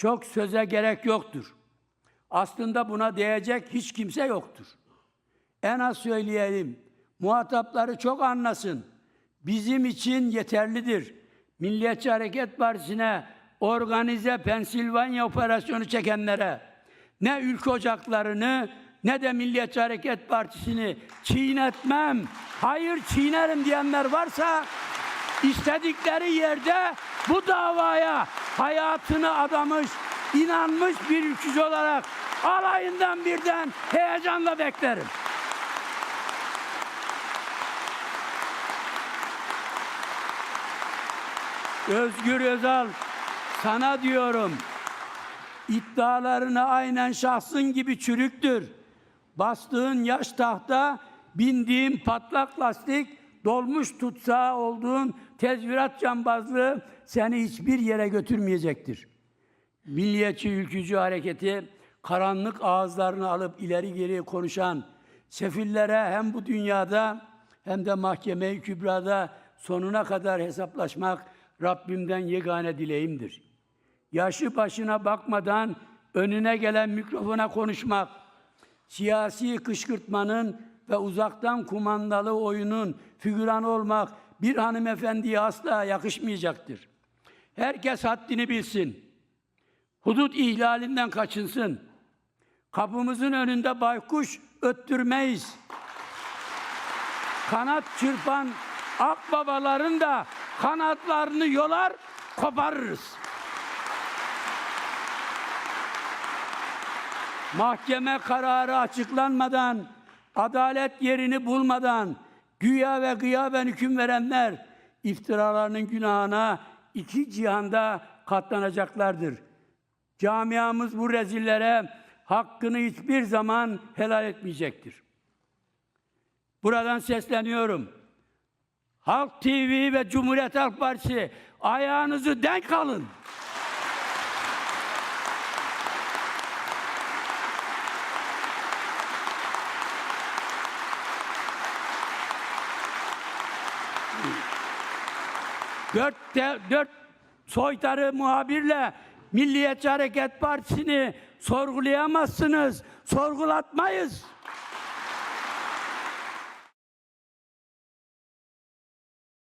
Çok söze gerek yoktur. Aslında buna değecek hiç kimse yoktur. En az söyleyelim, muhatapları çok anlasın. Bizim için yeterlidir. Milliyetçi Hareket Partisi'ne organize Pensilvanya operasyonu çekenlere ne ülke ocaklarını ne de Milliyetçi Hareket Partisi'ni çiğnetmem, hayır çiğnerim diyenler varsa istedikleri yerde bu davaya hayatını adamış, inanmış bir ülkücü olarak alayından birden heyecanla beklerim. Özgür Özal sana diyorum iddialarına aynen şahsın gibi çürüktür. Bastığın yaş tahta, bindiğin patlak lastik, dolmuş tutsağı olduğun tezvirat cambazlığı seni hiçbir yere götürmeyecektir. Milliyetçi ülkücü hareketi karanlık ağızlarını alıp ileri geri konuşan sefillere hem bu dünyada hem de mahkeme-i kübrada sonuna kadar hesaplaşmak Rabbimden yegane dileğimdir. Yaşı başına bakmadan önüne gelen mikrofona konuşmak, siyasi kışkırtmanın ve uzaktan kumandalı oyunun figüranı olmak bir hanımefendiye asla yakışmayacaktır. Herkes haddini bilsin. Hudut ihlalinden kaçınsın. Kapımızın önünde baykuş öttürmeyiz. Kanat çırpan akbabaların da kanatlarını yolar, koparırız. Mahkeme kararı açıklanmadan, adalet yerini bulmadan güya ve gıyaben hüküm verenler iftiralarının günahına iki cihanda katlanacaklardır. Camiamız bu rezillere hakkını hiçbir zaman helal etmeyecektir. Buradan sesleniyorum. Halk TV ve Cumhuriyet Halk Partisi ayağınızı denk alın. Dört, de- dört soytarı muhabirle Milliyetçi Hareket Partisi'ni sorgulayamazsınız. Sorgulatmayız.